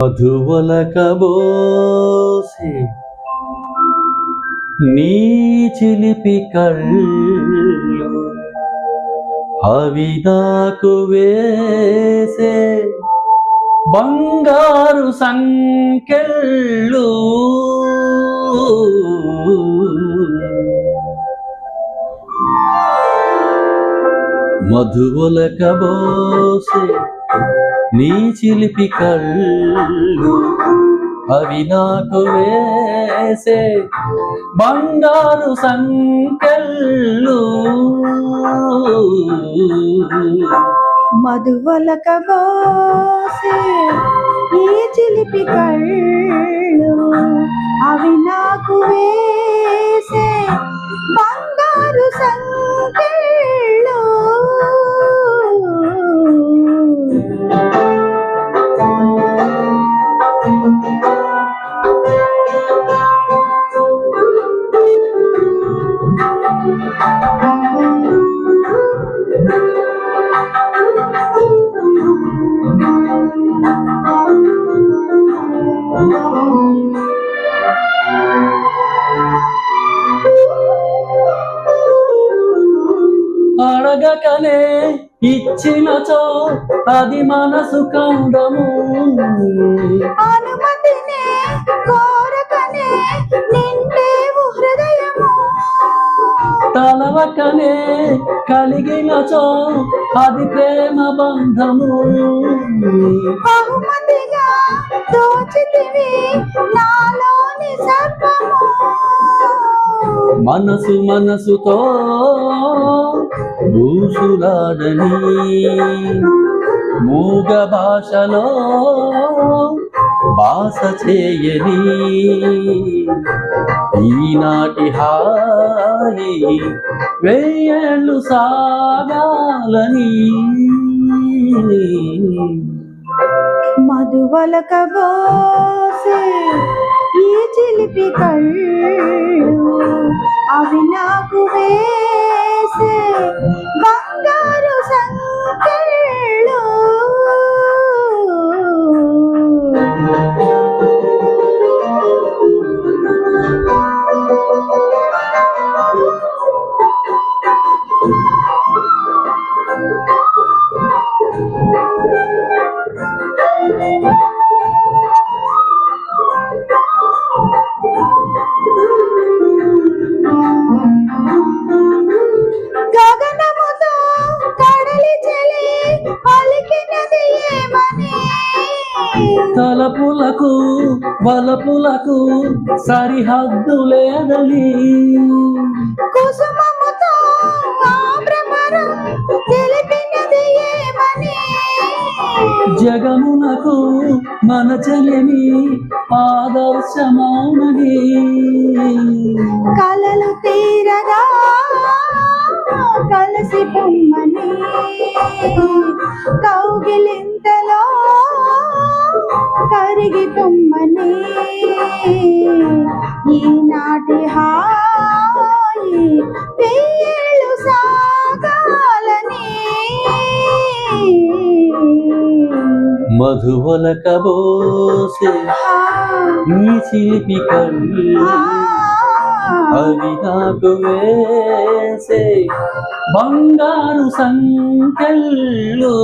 మధువలకబోసి నీ చిలిపి కళ్ళు అవి నాకు వేసే బంగారు సంకెళ్ళు. మధువులకబోసే నీ చిలిపి కళ్ళు అవి నాకు వేసే బంగారు సంకెళ్ళు. మధువలక బోసే ఈ చిలిపి కళ్ళు అవి నాకు వేసే బంగారు సంకెళ్ళు. అడగకనే ఇచ్చినచో అది మనసు కందము అనుమతినే కోరకనే నిండేవు హృదయము. తలవకనే కలిగినచో అది ప్రేమ బంధము. దోచితివి నాలోని సర్వము మనసు మనసుతో దూసులాడని మూగ భాషలో భాష చేయని ఈనాటి హాని వేయళ్ళు సాగాలని మధువలక ఈ చిలిపి కళ్ళు అవి నాకు వేసే బంగారు సంకెళ్ళు. you తలపులకు వలపులకు సరిహద్దు లేదని. కుసుమముతో జగమునకు మన చెలిమి ఆదర్శమౌనని కలలు తీరగా కలసి పొమ్మని కౌగిలింతలో కరిగి పొమ్మని ఈనాటి హాయి పేళ్ళు సాగాలని. మధువలకబోసే నీ చిలిపి కళ్ళు అవి నాకు వేసే బంగారు సంకెళ్ళు.